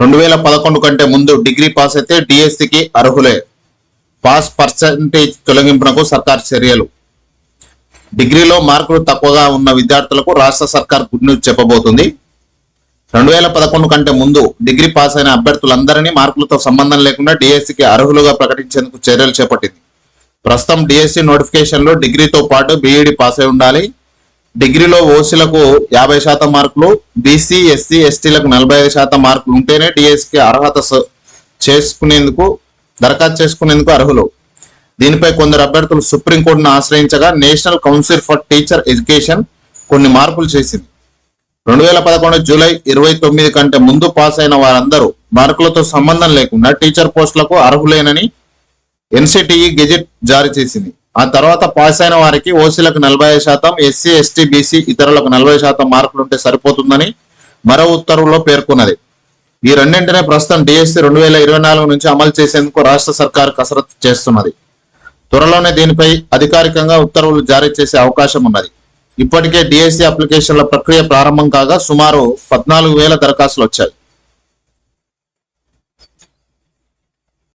రెండు వేల పదకొండు కంటే ముందు డిగ్రీ పాస్ అయితే డిఎస్సికి అర్హులే. పాస్ పర్సంటేజ్ తొలగింపునకు సర్కార్ చర్యలు. డిగ్రీలో మార్కులు తక్కువగా ఉన్న విద్యార్థులకు రాష్ట్ర సర్కార్ గుడ్ న్యూస్ చెప్పబోతుంది. రెండు వేల పదకొండు కంటే ముందు డిగ్రీ పాస్ అయిన అభ్యర్థులందరినీ మార్కులతో సంబంధం లేకుండా డిఎస్సికి అర్హులుగా ప్రకటించేందుకు చర్యలు చేపట్టింది. ప్రస్తుతం డిఎస్సి నోటిఫికేషన్లో డిగ్రీతో పాటు బీఈడి పాస్ అయి ఉండాలి. డిగ్రీలో ఓసీలకు యాభై శాతం మార్కులు బీసీ ఎస్సీ ఎస్టీలకు నలభై ఐదు శాతం మార్కులు ఉంటేనే డిఎస్కి అర్హత స- చేసుకునేందుకు దరఖాస్తు చేసుకునేందుకు అర్హులు. దీనిపై కొందరు అభ్యర్థులు సుప్రీంకోర్టును ఆశ్రయించగా national council for teacher education కొన్ని మార్పులు చేసింది. రెండు వేల పదకొండు జూలై ఇరవై తొమ్మిది కంటే ముందు పాస్ అయిన వారందరూ మార్కులతో సంబంధం లేకుండా టీచర్ పోస్టులకు అర్హులేనని ఎన్సిటిఈ గెజెట్ జారీ చేసింది. ఆ తర్వాత పాస్ అయిన వారికి ఓసీలకు నలభై శాతం ఎస్సీ ఎస్టీ బీసీ ఇతరులకు నలభై శాతం మార్కులు ఉంటే సరిపోతుందని మరో ఉత్తర్వులో పేర్కొన్నది. ఈ రెండింటినే ప్రస్తుతం డిఎస్సి రెండు వేల ఇరవై నాలుగు నుంచి అమలు చేసేందుకు రాష్ట్ర సర్కార్ కసరత్తు చేస్తున్నది. త్వరలోనే దీనిపై అధికారికంగా ఉత్తర్వులు జారీ చేసే అవకాశం ఉన్నది. ఇప్పటికే డిఎస్సీ అప్లికేషన్ల ప్రక్రియ ప్రారంభం కాగా సుమారు పద్నాలుగు వేల దరఖాస్తులు వచ్చాయి.